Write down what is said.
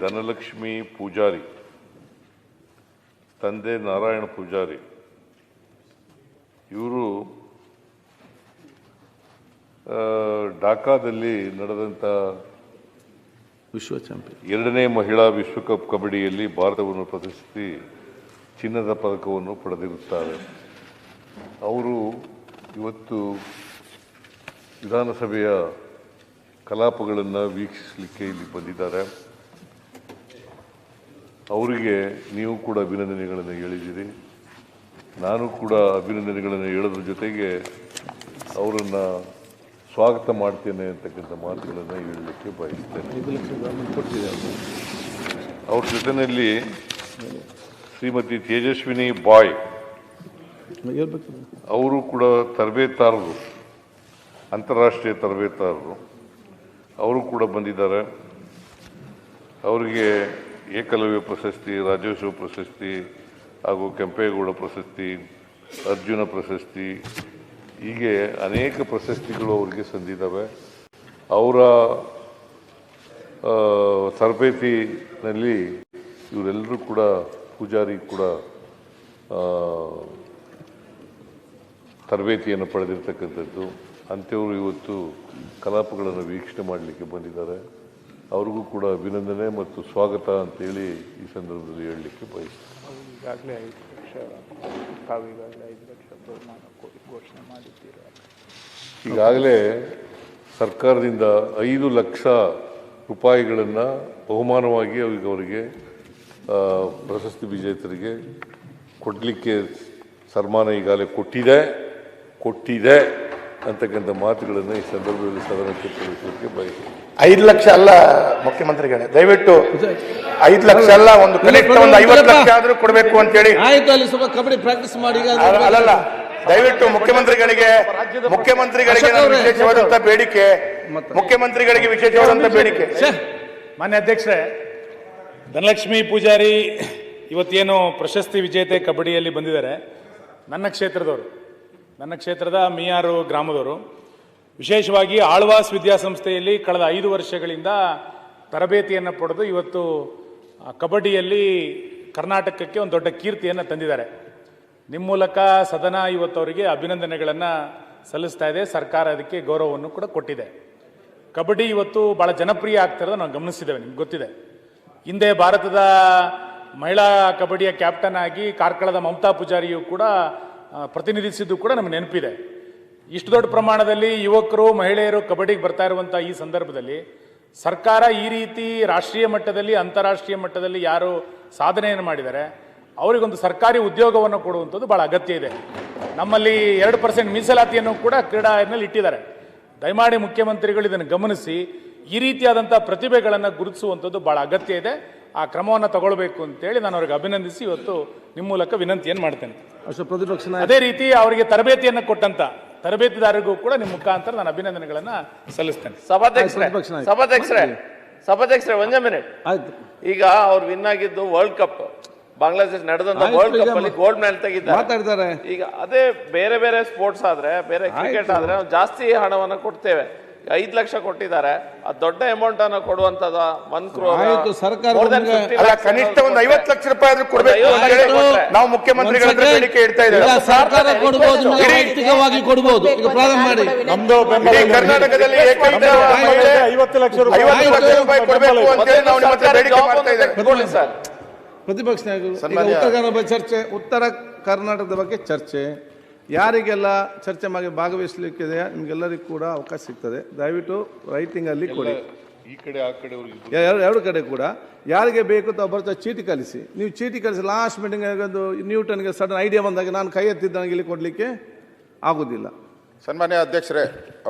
ಧನಲಕ್ಷ್ಮಿ ಪೂಜಾರಿ ತಂದೆ ನಾರಾಯಣ ಪೂಜಾರಿ ಇವರು ಢಾಕಾದಲ್ಲಿ ನಡೆದಂಥ ವಿಶ್ವ ಚಾಂಪಿಯನ್. ಎರಡನೇ ಮಹಿಳಾ ವಿಶ್ವಕಪ್ ಕಬಡ್ಡಿಯಲ್ಲಿ ಭಾರತವನ್ನು ಪ್ರತಿಷ್ಠಿಸಿ ಚಿನ್ನದ ಪದಕವನ್ನು ಪಡೆದಿರುತ್ತಾರೆ. ಅವರು ಇವತ್ತು ವಿಧಾನಸಭೆಯ ಕಲಾಪಗಳನ್ನು ವೀಕ್ಷಿಸಲಿಕ್ಕೆ ಇಲ್ಲಿ ಬಂದಿದ್ದಾರೆ. ಅವರಿಗೆ ನೀವು ಕೂಡ ಅಭಿನಂದನೆಗಳನ್ನು ಹೇಳಿದ್ದೀರಿ. ನಾನು ಕೂಡ ಅಭಿನಂದನೆಗಳನ್ನು ಹೇಳೋದ್ರ ಜೊತೆಗೆ ಅವರನ್ನು ಸ್ವಾಗತ ಮಾಡ್ತೇನೆ ಅಂತಕ್ಕಂಥ ಮಾತುಗಳನ್ನು ಹೇಳಲಿಕ್ಕೆ ಬಯಸ್ತೇನೆ. ಅವ್ರ ಜೊತೆಯಲ್ಲಿ ಶ್ರೀಮತಿ ತೇಜಸ್ವಿನಿ ಬಾಯ್ ಅವರು ಕೂಡ ತರಬೇತಾರರು, ಅಂತಾರಾಷ್ಟ್ರೀಯ ತರಬೇತಾರರು. ಅವರು ಕೂಡ ಬಂದಿದ್ದಾರೆ. ಅವರಿಗೆ ಏಕಲವ್ಯ ಪ್ರಶಸ್ತಿ ರಾಜ್ಯೋತ್ಸವ ಪ್ರಶಸ್ತಿ ಹಾಗೂ ಕೆಂಪೇಗೌಡ ಪ್ರಶಸ್ತಿ, ಅರ್ಜುನ ಪ್ರಶಸ್ತಿ, ಹೀಗೆ ಅನೇಕ ಪ್ರಶಸ್ತಿಗಳು ಅವರಿಗೆ ಸಂದಿದ್ದಾವೆ. ಅವರ ತರಬೇತಿನಲ್ಲಿ ಇವರೆಲ್ಲರೂ ಕೂಡ, ಪೂಜಾರಿ ಕೂಡ ತರಬೇತಿಯನ್ನು ಪಡೆದಿರ್ತಕ್ಕಂಥದ್ದು. ಅಂಥವರು ಇವತ್ತು ಕಲಾಪಗಳನ್ನು ವೀಕ್ಷಣೆ ಮಾಡಲಿಕ್ಕೆ ಬಂದಿದ್ದಾರೆ. ಅವ್ರಿಗೂ ಕೂಡ ಅಭಿನಂದನೆ ಮತ್ತು ಸ್ವಾಗತ ಅಂತೇಳಿ ಈ ಸಂದರ್ಭದಲ್ಲಿ ಹೇಳಲಿಕ್ಕೆ ಬಯಸ್ತೀನಿ. ಈಗಾಗಲೇ ಐದು ಲಕ್ಷ ತಾವೀಗಾಗಲೇ ಐದು ಲಕ್ಷ ಬಹುಮಾನ ಘೋಷಣೆ ಮಾಡಿದ್ದೀರಾ? ಈಗಾಗಲೇ ಸರ್ಕಾರದಿಂದ ಐದು ಲಕ್ಷ ರೂಪಾಯಿಗಳನ್ನು ಬಹುಮಾನವಾಗಿ ಅವ್ರಿಗೆ ಅವರಿಗೆ ಪ್ರಶಸ್ತಿ ವಿಜೇತರಿಗೆ ಕೊಡಲಿಕ್ಕೆ ಸನ್ಮಾನ ಈಗಾಗಲೇ ಕೊಟ್ಟಿದೆ ಕೊಟ್ಟಿದೆ. ಅಂತಕ್ಕಂಥ ಮಾತುಗಳನ್ನು ಈ ಸಂದರ್ಭದಲ್ಲಿ ಸದನಕ್ಕೆ ತಿಳಿಸಲಿಕ್ಕೆ ಬಯಸಿ ಐದು ಲಕ್ಷ ಅಲ್ಲ ಮುಖ್ಯಮಂತ್ರಿಗಳೇ ದಯವಿಟ್ಟು ಐದು ಲಕ್ಷ ಅಲ್ಲ ಒಂದು ಕನಿಷ್ಠ ಒಂದು ಐವತ್ತು ಲಕ್ಷ ಆದ್ರೂ ಕೊಡಬೇಕು ಅಂತೇಳಿ. ಆಯ್ತು ಅಲ್ಲಿ ಸ್ವಲ್ಪ ಕಬಡ್ಡಿ ಪ್ರಾಕ್ಟೀಸ್ ಮಾಡಿ ಅಲ್ಲಲ್ಲ. ದಯವಿಟ್ಟು ಮುಖ್ಯಮಂತ್ರಿಗಳಿಗೆ ಮುಖ್ಯಮಂತ್ರಿಗಳಿಗೆ ವಿಶೇಷವಾದಂತ ಬೇಡಿಕೆ. ಮತ್ತೆ? ಮುಖ್ಯಮಂತ್ರಿಗಳಿಗೆ ವಿಶೇಷವಾದಂತ ಬೇಡಿಕೆ. ಮಾನ್ಯ ಅಧ್ಯಕ್ಷರೇ ಧನಲಕ್ಷ್ಮಿ ಪೂಜಾರಿ ಇವತ್ತೇನು ಪ್ರಶಸ್ತಿ ವಿಜೇತೆ ಕಬಡ್ಡಿಯಲ್ಲಿ ಬಂದಿದ್ದಾರೆ ನನ್ನ ಕ್ಷೇತ್ರದವರು. ನನ್ನ ಕ್ಷೇತ್ರದ ಮಿಯಾರು ಗ್ರಾಮದವರು, ವಿಶೇಷವಾಗಿ ಆಳ್ವಾಸ್ ವಿದ್ಯಾಸಂಸ್ಥೆಯಲ್ಲಿ ಕಳೆದ ಐದು ವರ್ಷಗಳಿಂದ ತರಬೇತಿಯನ್ನು ಪಡೆದು ಇವತ್ತು ಕಬಡ್ಡಿಯಲ್ಲಿ ಕರ್ನಾಟಕಕ್ಕೆ ಒಂದು ದೊಡ್ಡ ಕೀರ್ತಿಯನ್ನು ತಂದಿದ್ದಾರೆ. ನಿಮ್ಮ ಮೂಲಕ ಸದನ ಇವತ್ತು ಅವರಿಗೆ ಅಭಿನಂದನೆಗಳನ್ನು ಸಲ್ಲಿಸ್ತಾ ಇದೆ. ಸರ್ಕಾರ ಅದಕ್ಕೆ ಗೌರವವನ್ನು ಕೂಡ ಕೊಟ್ಟಿದೆ. ಕಬಡ್ಡಿ ಇವತ್ತು ಭಾಳ ಜನಪ್ರಿಯ ಆಗ್ತಿರೋದು ನಾವು ಗಮನಿಸಿದ್ದೇವೆ, ನಿಮ್ಗೆ ಗೊತ್ತಿದೆ. ಹಿಂದೆ ಭಾರತದ ಮಹಿಳಾ ಕಬಡ್ಡಿಯ ಕ್ಯಾಪ್ಟನ್ ಆಗಿ ಕಾರ್ಕಳದ ಮಮತಾ ಪೂಜಾರಿಯು ಕೂಡ ಪ್ರತಿನಿಧಿಸಿದ್ದು ಕೂಡ ನಮ್ಗೆ ನೆನಪಿದೆ. ಇಷ್ಟು ದೊಡ್ಡ ಪ್ರಮಾಣದಲ್ಲಿ ಯುವಕರು, ಮಹಿಳೆಯರು ಕಬಡ್ಡಿಗೆ ಬರ್ತಾ ಇರುವಂಥ ಈ ಸಂದರ್ಭದಲ್ಲಿ ಸರ್ಕಾರ ಈ ರೀತಿ ರಾಷ್ಟ್ರೀಯ ಮಟ್ಟದಲ್ಲಿ, ಅಂತಾರಾಷ್ಟ್ರೀಯ ಮಟ್ಟದಲ್ಲಿ ಯಾರು ಸಾಧನೆಯನ್ನು ಮಾಡಿದ್ದಾರೆ ಅವರಿಗೊಂದು ಸರ್ಕಾರಿ ಉದ್ಯೋಗವನ್ನು ಕೊಡುವಂಥದ್ದು ಭಾಳ ಅಗತ್ಯ ಇದೆ. ನಮ್ಮಲ್ಲಿ ಎರಡು ಪರ್ಸೆಂಟ್ ಮೀಸಲಾತಿಯನ್ನು ಕೂಡ ಕ್ರೀಡೆಯಲ್ಲಿ ಇಟ್ಟಿದ್ದಾರೆ. ದಯಮಾಡಿ ಮುಖ್ಯಮಂತ್ರಿಗಳು ಇದನ್ನು ಗಮನಿಸಿ ಈ ರೀತಿಯಾದಂಥ ಪ್ರತಿಭೆಗಳನ್ನು ಗುರುತಿಸುವಂಥದ್ದು ಭಾಳ ಅಗತ್ಯ ಇದೆ. ಆ ಕ್ರಮವನ್ನು ತಗೊಳ್ಬೇಕು ಅಂತೇಳಿ ನಾನು ಅವ್ರಿಗೆ ಅಭಿನಂದಿಸಿ ಇವತ್ತು ನಿಮ್ಮ ಮೂಲಕ ವಿನಂತಿಯನ್ನು ಮಾಡ್ತೇನೆ. ಅಷ್ಟು ಪ್ರತಿಪಕ್ಷ ಅದೇ ರೀತಿ ಅವರಿಗೆ ತರಬೇತಿಯನ್ನು ಕೊಟ್ಟಂತ ತರಬೇತಿದಾರರಿಗೂ ಕೂಡ ನಿಮ್ಮ ಮುಖಾಂತರ ನಾನು ಅಭಿನಂದನೆಗಳನ್ನ ಸಲ್ಲಿಸ್ತೇನೆ. ಸಭಾಧ್ಯಕ್ಷರೇ. ಸಭಾಧ್ಯಕ್ಷರೇ ಸಭಾಧ್ಯಕ್ಷರೇ ಒಂದೇ ಮಿನಿಟ್ ಆಯ್ತು. ಈಗ ಅವ್ರು ವಿನ್ ಆಗಿದ್ದು ವರ್ಲ್ಡ್ ಕಪ್ ಬಾಂಗ್ಲಾದೇಶ ನಡೆದಂತ ವರ್ಲ್ಡ್ ಈಗ ಕಪ್ ಅಲ್ಲಿ ಗೋಲ್ಡ್ ಮೆಡಲ್ ತೆಗಿದ್ದಾರೆ. ಈಗ ಅದೇ ಬೇರೆ ಬೇರೆ ಸ್ಪೋರ್ಟ್ಸ್ ಆದ್ರೆ ಬೇರೆ ಕ್ರಿಕೆಟ್ ಆದ್ರೆ ನಾವು ಜಾಸ್ತಿ ಹಣವನ್ನ ಕೊಡ್ತೇವೆ. ಐದ್ ಲಕ್ಷ ಕೊಟ್ಟಿದ್ದಾರೆ. ಆ ದೊಡ್ಡ ಅಮೌಂಟ್ ಅನ್ನು ಕೊಡುವಂತದ ಒನ್ ಕ್ರೋರ್ ಆಯ್ತು, ಸರ್ಕಾರ ನಿಮ್ಗೆ- ಅಲ್ಲ ಕನಿಷ್ಠ ಒಂದು ಐವತ್ತು ಲಕ್ಷ ರೂಪಾಯಿ ಆದ್ರೂ ಕೊಡಬೇಕು ಅಂತ ಹೇಳಿ ನಾವು ಮುಖ್ಯಮಂತ್ರಿಗಳ ಹತ್ರ ಬೇಡಿಕೆ ಇಡ್ತಾ ಇದ್ದೀವಿ. ಇದ್ದೇವೆ ಸರ್ಕಾರ ಕೊಡ್ಬೋದು ನೀವು ವೈಯಕ್ತಿಕವಾಗಿ ಕೊಡ್ಬೋದು ಈಗ ಪ್ರಾರಂಭ ಮಾಡಿ. ನಮ್ದು ಇಡೀ ಕರ್ನಾಟಕದಲ್ಲಿ ಏಕೈಕ ಐವತ್ತು ಲಕ್ಷ ಐವತ್ತು ಲಕ್ಷ ರೂಪಾಯಿ ಕೊಡಬೇಕು ಅಂತೇಳಿ ನಾವು ನಿಮ್ಮ ಹತ್ರ ಬೇಡಿಕೆ ಮಾಡ್ತಾ ಇದ್ದೇವೆ. ತೆಗೆದುಕೊಳ್ಳಿ ಸರ್. ಪ್ರತಿಪಕ್ಷ ನಾಯಕರು ಈಗ ಉತ್ತರ ಕನ್ನಡ ಬಗ್ಗೆ ಚರ್ಚೆ ಉತ್ತರ ಕರ್ನಾಟಕದ ಬಗ್ಗೆ ಚರ್ಚೆ. ಯಾರಿಗೆಲ್ಲ ಚರ್ಚೆ ಮಾಡಿ ಭಾಗವಹಿಸಲಿಕ್ಕಿದೆ ನಿಮ್ಗೆಲ್ಲರಿಗೂ ಕೂಡ ಅವಕಾಶ ಸಿಗ್ತದೆ. ದಯವಿಟ್ಟು ರೈಟಿಂಗ್ ಅಲ್ಲಿ ಕೊಡಿ. ಈ ಕಡೆ ಆ ಕಡೆ ಅವ್ರಿಗೆ ಎರಡು ಎರಡು ಕಡೆ ಕೂಡ. ಯಾರಿಗೆ ಬೇಕು ತಾವು ಬರ್ತಾ ಚೀಟಿ ಕಲಿಸಿ. ನೀವು ಚೀಟಿ ಕಲಿಸಿ ಲಾಸ್ಟ್ ಮೀಟಿಂಗ್ ಒಂದು ನ್ಯೂಟನ್ಗೆ ಸಡನ್ ಐಡಿಯಾ ಬಂದಾಗ ನಾನು ಕೈ ಎತ್ತಿದ್ದ ನನಗೆ ಇಲ್ಲಿ ಕೊಡಲಿಕ್ಕೆ ಆಗೋದಿಲ್ಲ. ಸನ್ಮಾನ್ಯ ಅಧ್ಯಕ್ಷರೇ